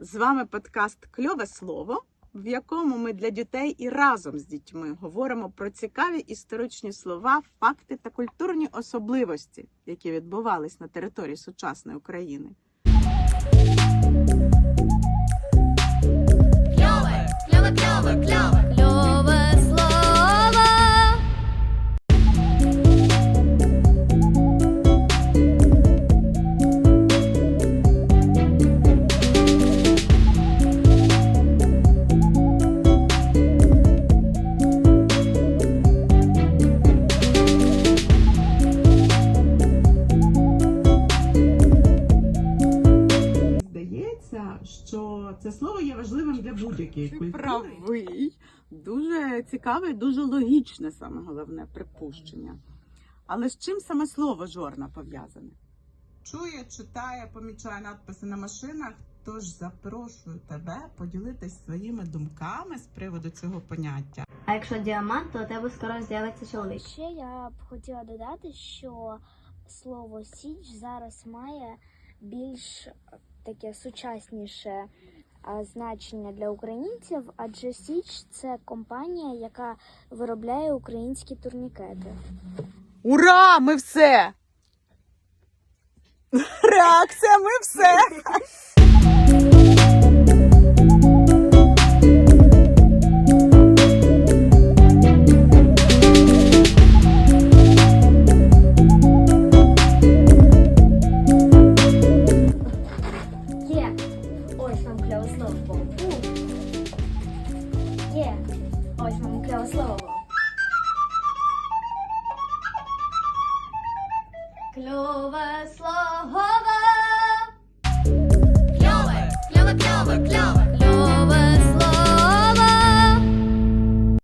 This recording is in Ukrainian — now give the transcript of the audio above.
З вами подкаст Кльове слово, в якому ми для дітей і разом з дітьми говоримо про цікаві історичні слова, факти та культурні особливості, які відбувались на території сучасної України. Що це слово є важливим для будь-якої культури. Правий, дуже цікаве, дуже логічне, саме головне припущення. Але з чим саме слово жорна пов'язане? Чує, читає, помічає надписи на машинах. Тож запрошую тебе поділитись своїми думками з приводу цього поняття. А якщо діамант, то у тебе скоро з'явиться чоловік. Ще я б хотіла додати, що слово Січ зараз має більш таке сучасніше значення для українців, адже Січ це компанія, яка виробляє українські турнікети. Ура! Ми все! Реакція, ми все! кльове слово. Є! Ось вам кльове слово. Кльове слово.